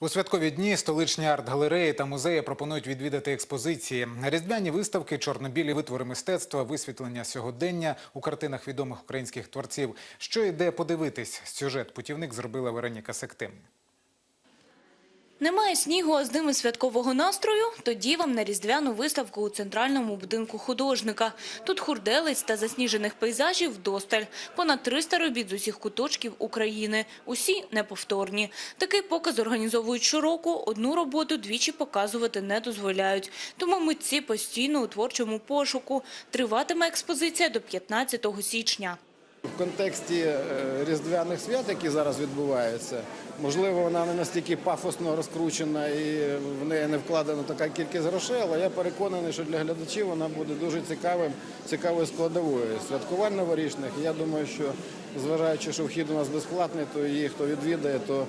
У святкові дні столичні арт-галереї та музеї пропонують відвідати експозиції. Різдвяні виставки, чорно-білі витвори мистецтва, висвітлення сьогодення у картинах відомих українських творців. Що йде подивитись? Сюжет путівник зробила Вероніка Сектим. Немає снігу, а з ними святкового настрою? Тоді вам на різдвяну виставку у центральному будинку художника. Тут хурделиць та засніжених пейзажів вдосталь. Понад 300 робіт з усіх куточків України. Усі неповторні. Такий показ організовують щороку. Одну роботу двічі показувати не дозволяють. Тому митці постійно у творчому пошуку. Триватиме експозиція до 15 січня. В контексті е, різдвяних свят, які зараз відбуваються, можливо, вона не настільки пафосно розкручена і в неї не вкладена така кількість грошей, але я переконаний, що для глядачів вона буде дуже цікавим, цікавою складовою святкувань новорічних. Я думаю, що зважаючи, що вхід у нас безплатний, то її хто відвідає, то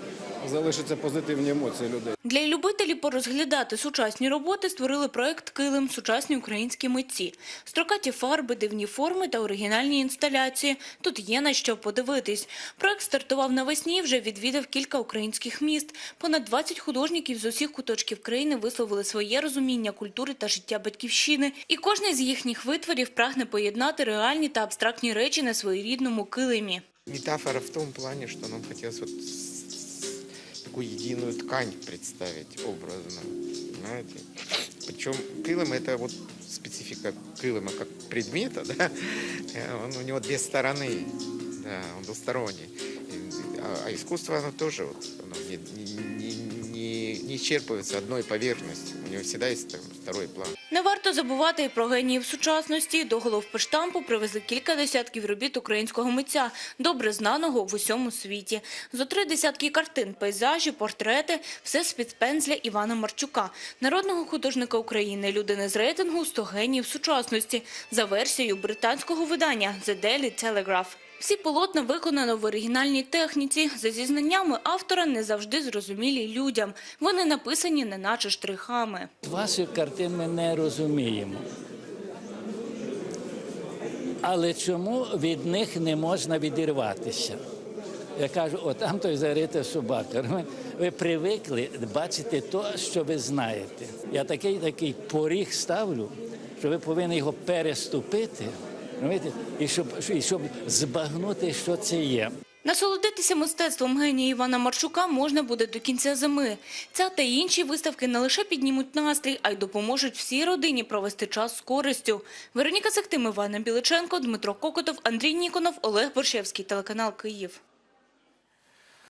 залишаться позитивні емоції людей. Для любителів порозглядати сучасні роботи створили проект «Килим. Сучасні українські митці». Строкаті фарби, дивні форми та оригінальні інсталяції. Тут є на що подивитись. Проект стартував навесні, вже відвідав кілька українських міст. Понад 20 художників з усіх куточків країни висловили своє розуміння культури та життя батьківщини. І кожний з їхніх витворів прагне поєднати реальні та абстрактні речі на своєрідному килимі. Метафора в том плане, что нам хотелось вот такую единую ткань представить образно, понимаете? Причем кылым это вот специфика кылыма как предмета, да, Э, он, у него две стороны, да, он двусторонний. И- А, а искусство, оно тоже вот, оно не, не, не, не исчерпывается одной поверхностью, у него всегда есть второй план. Не варто забувати і про геніїв сучасності. До головпоштампу привезли кілька десятків робіт українського митця, добре знаного в усьому світі. Зо три десятки картин, пейзажі, портрети – все з-під пензля Івана Марчука, народного художника України, людини з рейтингу «100 геніїв сучасності, за версією британського видання «The Daily Telegraph». Всі полотна виконано в оригінальній техніці. За зізнаннями автора, не завжди зрозумілі людям. Вони написані неначе штрихами. Ваших картин ми не розуміємо. Але чому від них не можна відірватися? Я кажу, о, там той зарита собака. Ви- Ви привикли бачити те, що ви знаєте. Я такий такий поріг ставлю, що ви повинні його переступити, І щоб, і щоб збагнути, що це є. Насолодитися мистецтвом генія Івана Марчука можна буде до кінця зими. Ця та інші виставки не лише піднімуть настрій, а й допоможуть всій родині провести час з користю. Вероніка Сахтим, Івана Біличенко, Дмитро Кокотов, Андрій Ніконов, Олег Борщевський, телеканал Київ.